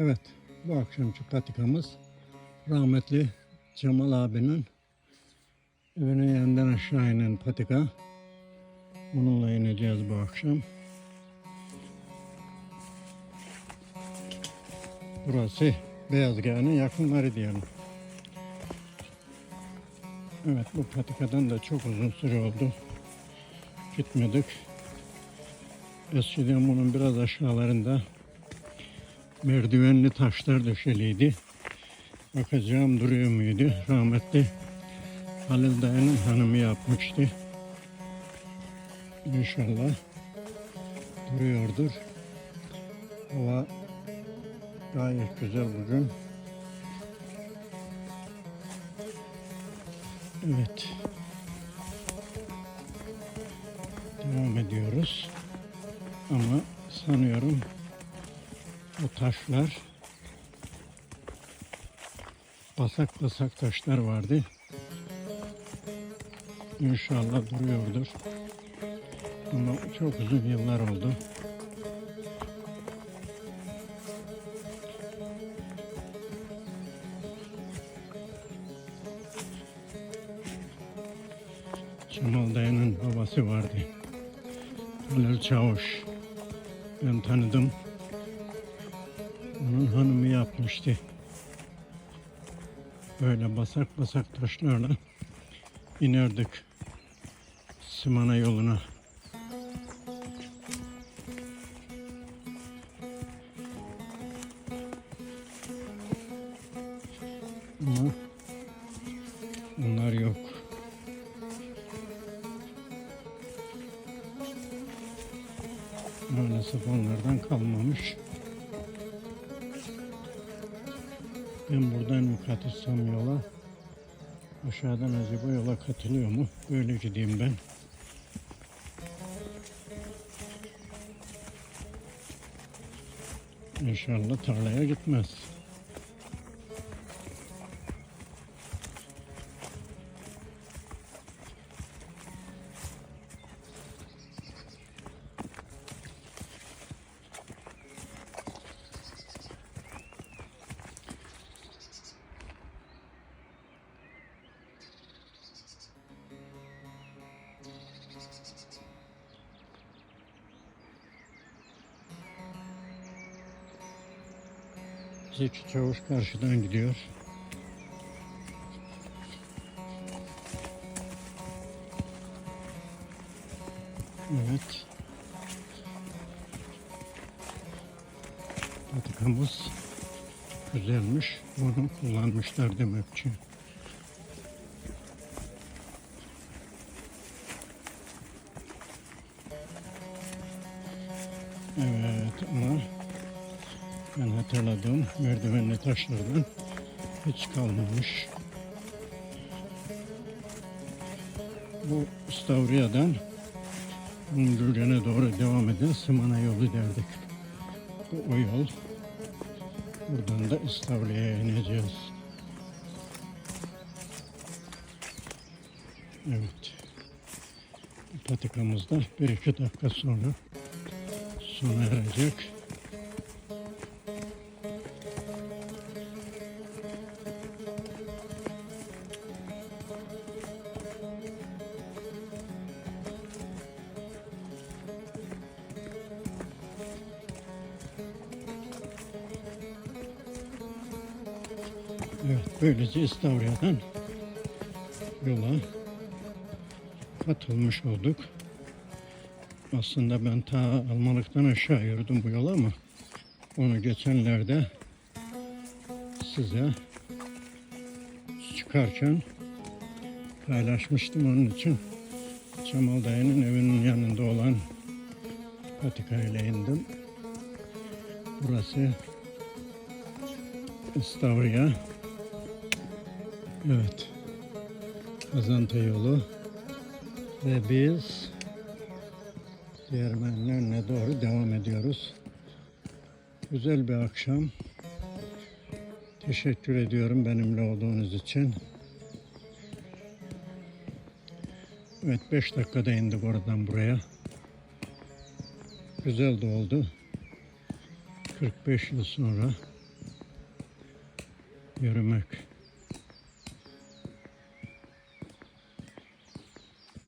Evet, bu akşamki patikamız rahmetli Cemal abinin evinin yanından aşağı inen patika. Onunla ineceğiz bu akşam. Burası Beyazgah'ın yakınları diyelim. Evet bu patikadan da çok uzun süre oldu. Gitmedik. Eskiden bunun biraz aşağılarında merdivenli taşlar döşeliydi. Bakacağım duruyor muydu? Rahmetli Halil Dayı'nın hanımı yapmıştı. İnşallah duruyordur. Hava gayet güzel bugün. Evet. Devam ediyoruz. Ama sanıyorum bu taşlar basak basak taşlar vardı. İnşallah duruyordur. Ama çok uzun yıllar oldu. Cemal Dayı'nın babası vardı. Halil Çavuş. Ben tanıdım. Onun hanımı yapmıştı. Böyle basak basak taşlarla inerdik Simana yoluna. Ama bunlar yok. Maalesef onlardan kalmamış. Ben buradan mı katılsam yola? Aşağıdan acaba yola katılıyor mu? Böyle gideyim ben. İnşallah tarlaya gitmez. Zeki Çavuş karşıdan gidiyor. Evet. Patikamız güzelmiş. Bunu kullanmışlar demek ki. Evet ama ben hatırladığım merdivenli taşlardan hiç kalmamış. Bu İstavriye'den Gülgen'e doğru devam eden Simana yolu derdik. Bu o yol. Buradan da İstavriye'ye ineceğiz. Evet. Bu patikamız da bir iki dakika sonra sona erecek. Evet, böylece İstavriye'den yola katılmış olduk. Aslında ben ta Almalık'tan aşağı yürüdüm bu yola ama onu geçenlerde size çıkarken paylaşmıştım onun için Cemal Dayı'nın evinin yanında olan patika ile indim. Burası İstavriye. Evet. Kazanta yolu. Ve biz Değirmenin önüne doğru devam ediyoruz. Güzel bir akşam. Teşekkür ediyorum benimle olduğunuz için. Evet 5 dakikada indik oradan buraya. Güzel de oldu. 45 yıl sonra yürümek.